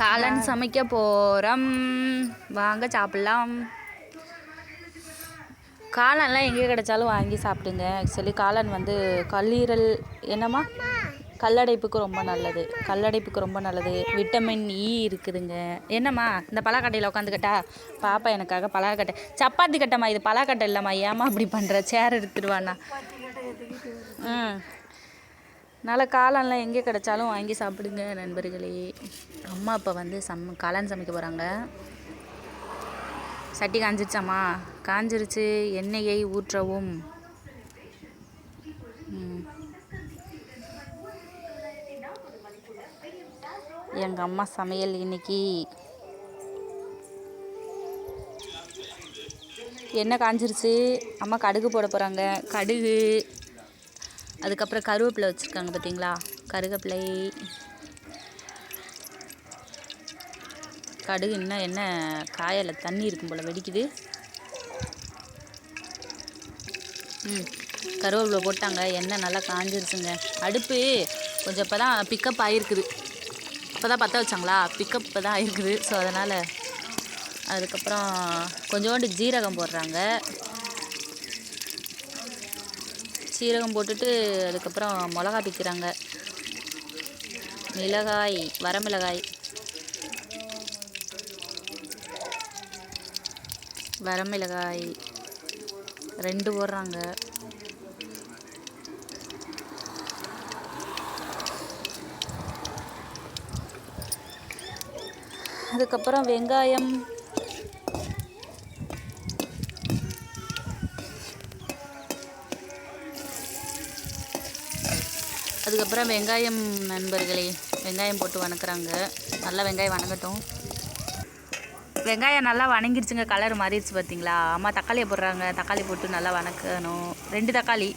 காளான் சமைக்க போகிறோம் வாங்க சாப்பிட்லாம். காளான்லாம் எங்கே கிடைச்சாலும் வாங்கி சாப்பிடுங்க. ஆக்சுவலி காளான் வந்து கல்லீரல் என்னம்மா? கல்லடைப்புக்கு ரொம்ப நல்லது. கல்லடைப்புக்கு ரொம்ப நல்லது. விட்டமின் இ இருக்குதுங்க. என்னம்மா? இந்த பலாக்கட்டையில் உட்காந்துக்கிட்டா? பாப்பா எனக்காக பலாக்கட்டை. சப்பாத்தி கட்டைம்மா இது பலாக்கட்டை இல்லைம்மா. ஏம்மா அப்படி பண்ணுற சேர் எடுத்துடுவாண்ணா ம். அதனால் காளான்லாம் எங்கே கிடைச்சாலும் வாங்கி சாப்பிடுங்க நண்பர்களே. அம்மா இப்போ வந்து சம் காளான் சமைக்க போகிறாங்க சட்டி காஞ்சிருச்சாம்மா? காஞ்சிருச்சு. எண்ணெயை ஊற்றவும். எங்கள் அம்மா சமையல் இன்னைக்கு. எண்ணெய் காஞ்சிருச்சு. அம்மா கடுகு போட போகிறாங்க கடுகு. அதுக்கப்புறம் கருவேப்பிலை வச்சுருக்காங்க பார்த்தீங்களா? கருவேப்பிலை கடுகு இன்னும் என்ன காயில் தண்ணி இருக்கும் போல் வெடிக்குது. ம் கருவேப்பிலை போட்டாங்க. எண்ணெய் நல்லா காஞ்சிருச்சுங்க. அடுப்பு கொஞ்சம் இப்போ தான் பிக்கப் ஆகிருக்குது இப்போ தான் பற்ற வச்சாங்களா? பிக்கப் இப்போ தான் ஆகிருக்குது ஸோ அதனால் அதுக்கப்புறம் கொஞ்சோண்டு ஜீரகம் போடுறாங்க. சீரகம் போட்டுட்டு அதுக்கப்புறம் மிளகா பிக்கிறாங்க. மிளகாய் வரமிளகாய். வரமிளகாய் ரெண்டு போடுறாங்க. அதுக்கப்புறம் வெங்காயம் அதுக்கப்புறம் வெங்காயம் நண்பர்களே வெங்காயம் போட்டு வணக்குறாங்க. நல்லா வெங்காயம் வணங்கட்டும். வெங்காயம் நல்லா வணங்கிருச்சுங்க கலர் மாறிடுச்சு பார்த்தீங்களா அம்மா தக்காளியை போடுறாங்க தக்காளி போட்டு நல்லா வணக்கணும். ரெண்டு தக்காளி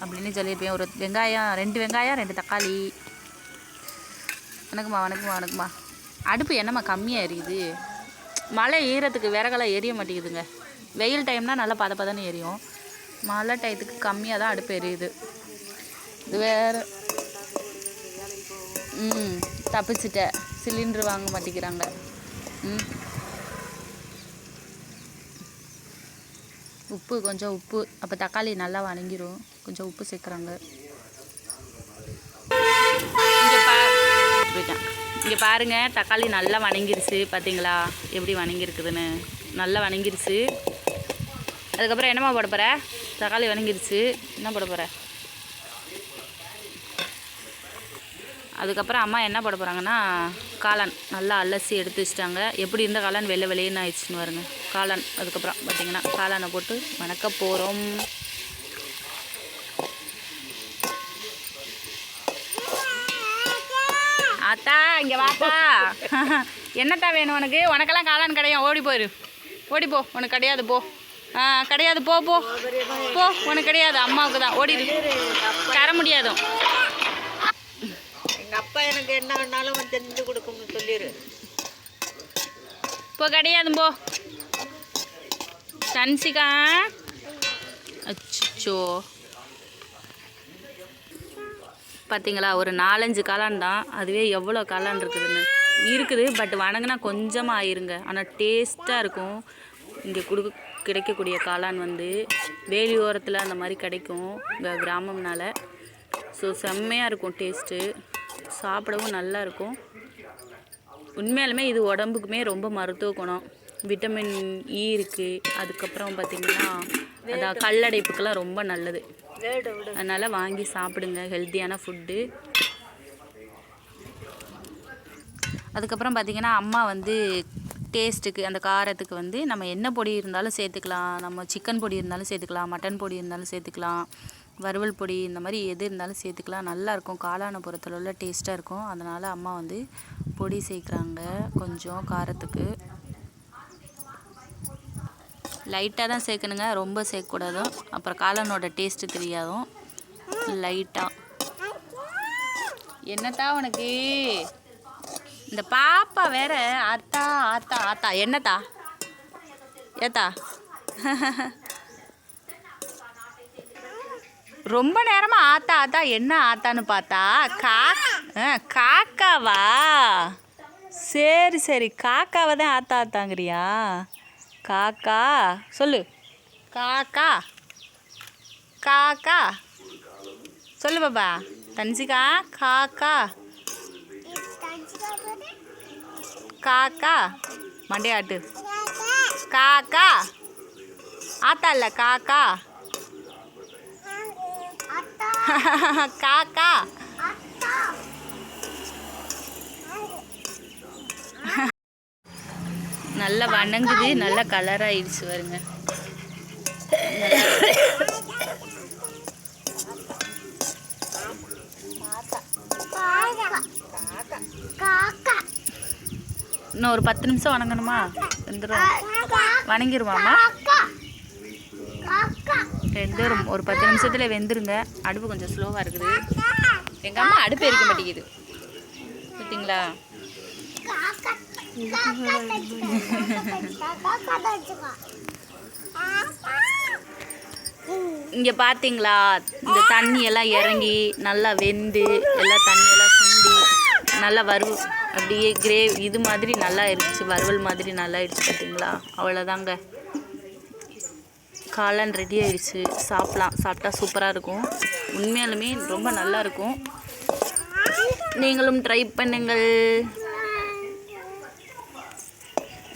அப்படின்னு சொல்லியிருப்பேன். ஒரு வெங்காயம் ரெண்டு வெங்காயம் ரெண்டு தக்காளி. வணக்கம்மா வணக்கம்மா வணக்கம்மா. அடுப்பு என்னம்மா கம்மியாக எரியுது? மழை ஈரத்துக்கு விறகெல்லாம் எரிய மாட்டேங்குதுங்க. வெயில் டைம்னால் நல்லா பத பதன்னு எரியும். மழை டயத்துக்கு கம்மியாக தான் அடுப்பு எரியுது. இது வேறு. ம் தப்பிச்சிட்டேன் சிலிண்டர் வாங்க மாட்டேங்கிறாங்க. ம். உப்பு கொஞ்சம் உப்பு. அப்போ தக்காளி நல்லா வணங்கிரும். கொஞ்சம் உப்பு சேர்க்குறாங்க. இங்கே பா போயிட்டேன். இங்கே பாருங்கள் தக்காளி நல்லா வணங்கிருச்சு. பார்த்தீங்களா எப்படி வணங்கிருக்குதுன்னு. நல்லா வணங்கிருச்சு. அதுக்கப்புறம் என்னம்மா போட போகிற தக்காளி வணங்கிருச்சு. என்ன போட போகிற அதுக்கப்புறம் அம்மா என்ன போட போகிறாங்கன்னா காளான் நல்லா அலசி எடுத்து வச்சிட்டாங்க. எப்படி இருந்த காளான் வெள்ளை வெளியேன்னு ஆயிடுச்சுன்னு வருங்க காளான் அதுக்கப்புறம் பார்த்தீங்கன்னா காளானை போட்டு வணக்க போகிறோம் ஆத்தா இங்கே வாத்தா. என்னத்தா வேணும் உனக்கு? உனக்கெல்லாம் காளான் கிடையாது ஓடி போயிரு. ஓடி போ. உனக்கு கிடையாது போ. ஆ கிடையாது போ போ. போ. உனக்கு கிடையாது. அம்மாவுக்கு தான். ஓடிடு தர முடியாதும் எங்க அப்பா எனக்கு என்ன வேணாலும் வந்து செஞ்சு கொடுக்கும்னு சொல்லிடு இப்போ கிடையாது போ. சன்சிகா. அச்சோ பார்த்தீங்களா ஒரு நாலஞ்சு காளான் தான். அதுவே எவ்வளோ காளான் இருக்குதுன்னு. இருக்குது பட் வணங்கினா கொஞ்சமாக ஆயிருங்க. ஆனால் டேஸ்ட்டாக இருக்கும். இங்கே கொடு கிடைக்கக்கூடிய காளான் வந்து வேலியோரத்தில் அந்த மாதிரி கிடைக்கும் இங்கே கிராமம்னால. ஸோ செம்மையாக இருக்கும் டேஸ்ட்டு. சாப்பிடவும் நல்லா இருக்கும் உண்மையாலுமே இது உடம்புக்குமே ரொம்ப மருத்துவ குணம். விட்டமின் இ இருக்குது அதுக்கப்புறம் பார்த்திங்கன்னா அதான் கல்லடைப்புக்கெல்லாம் ரொம்ப நல்லது. அதனால் வாங்கி சாப்பிடுங்க. ஹெல்த்தியான ஃபுட்டு அதுக்கப்புறம் பார்த்திங்கன்னா அம்மா வந்து டேஸ்ட்டுக்கு அந்த காரத்துக்கு வந்து நம்ம என்ன பொடி இருந்தாலும் சேர்த்துக்கலாம். நம்ம சிக்கன் பொடி இருந்தாலும் சேர்த்துக்கலாம். மட்டன் பொடி இருந்தாலும் சேர்த்துக்கலாம். வறுவல் பொடி இந்த மாதிரி எது இருந்தாலும் சேர்த்துக்கலாம். நல்லாயிருக்கும் காளானை உள்ள டேஸ்ட்டாக இருக்கும். அதனால் அம்மா வந்து பொடி சேர்க்குறாங்க. கொஞ்சம் காரத்துக்கு. லைட்டாக தான் சேர்க்கணுங்க. ரொம்ப சேர்க்கக்கூடாது. அப்புறம் காளானோட டேஸ்ட்டு தெரியாதும். லைட்டாக என்னத்தா உனக்கு? இந்த பாப்பா வேற. ஆத்தா ஆத்தா ஆத்தா. என்னத்தா? ஏத்தா? ரொம்ப நேரமா ஆத்தா ஆத்தா என்ன ஆத்தான்னு பார்த்தா கா ஆ, காக்காவா? சரி சரி காக்காவை தான் ஆத்தா ஆத்தாங்கிறியா? காக்கா சொல்லு. காக்கா. காக்கா. சொல்லு பாப்பா. தன்சிகா காக்கா. காக்கா. மண்டையாட்டு. காக்கா. ஆத்தா இல்லை காக்கா. காக்கா. நல்லா வணங்குது நல்லா கலர் ஆயிடுச்சு வருங்க இன்னும் ஒரு பத்து நிமிஷம் வணங்கணுமா? வந்துடும் வணங்கிடுவாமா வெந்துடும் ஒரு பத்து நிமிஷத்தில் வெந்துருங்க. அடுப்பு கொஞ்சம் ஸ்லோவாக இருக்குது. எங்கள் அம்மா அடுப்பு எரிக்க மாட்டேங்குது. பார்த்தீங்களா இங்கே பார்த்தீங்களா இந்த தண்ணியெல்லாம் இறங்கி நல்லா வெந்து எல்லாம் தண்ணியெல்லாம் சுண்டி நல்லா வறு அப்படியே கிரேவ் இது மாதிரி நல்லா இருந்துச்சு. வறுவல் மாதிரி நல்லா இருந்துச்சு பார்த்தீங்களா அவ்வளோதாங்க காளான் ரெடி ஆயிடுச்சு. சாப்பிட்லாம். சாப்பிட்டா சூப்பராக இருக்கும். உண்மையாலுமே ரொம்ப நல்லா இருக்கும். நீங்களும் ட்ரை பண்ணுங்கள்.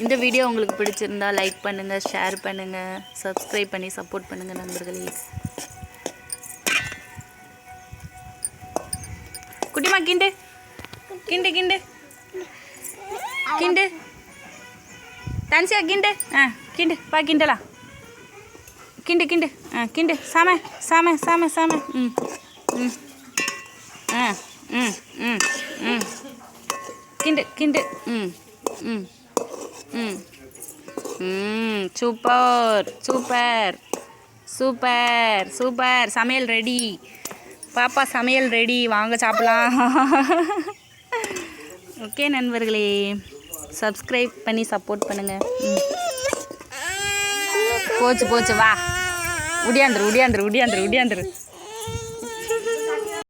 இந்த வீடியோ உங்களுக்கு பிடிச்சிருந்தா லைக் பண்ணுங்கள் ஷேர் பண்ணுங்கள் சப்ஸ்கிரைப் பண்ணி சப்போர்ட் பண்ணுங்கள் நண்பர்களே. குட்டிமா கிண்டு. கிண்டு கிண்டு. கிண்டு. தன்சியா கிண்டு. ஆ கிண்டு. பா கிண்டலாம். கிண்டு கிண்டு. ஆ கிண்டு. சாம சாம சாம சாம. ம். ம். ஆ ம் ம் ம். கிண்டு கிண்டு. ம் ம் ம். ம் சூப்பர் சூப்பர். Super super. சமையல் ரெடி. பாப்பா சமையல் ரெடி. வாங்க சாப்பிடலாம். ஓகே நண்பர்களே. சப்ஸ்கிரைப் பண்ணி சப்போர்ட் பண்ணுங்கள் ம். போச்சு போச்சு. வா. உடியாந்துரு உடியாந்துரு உடியாந்துரு உடியாந்துரு.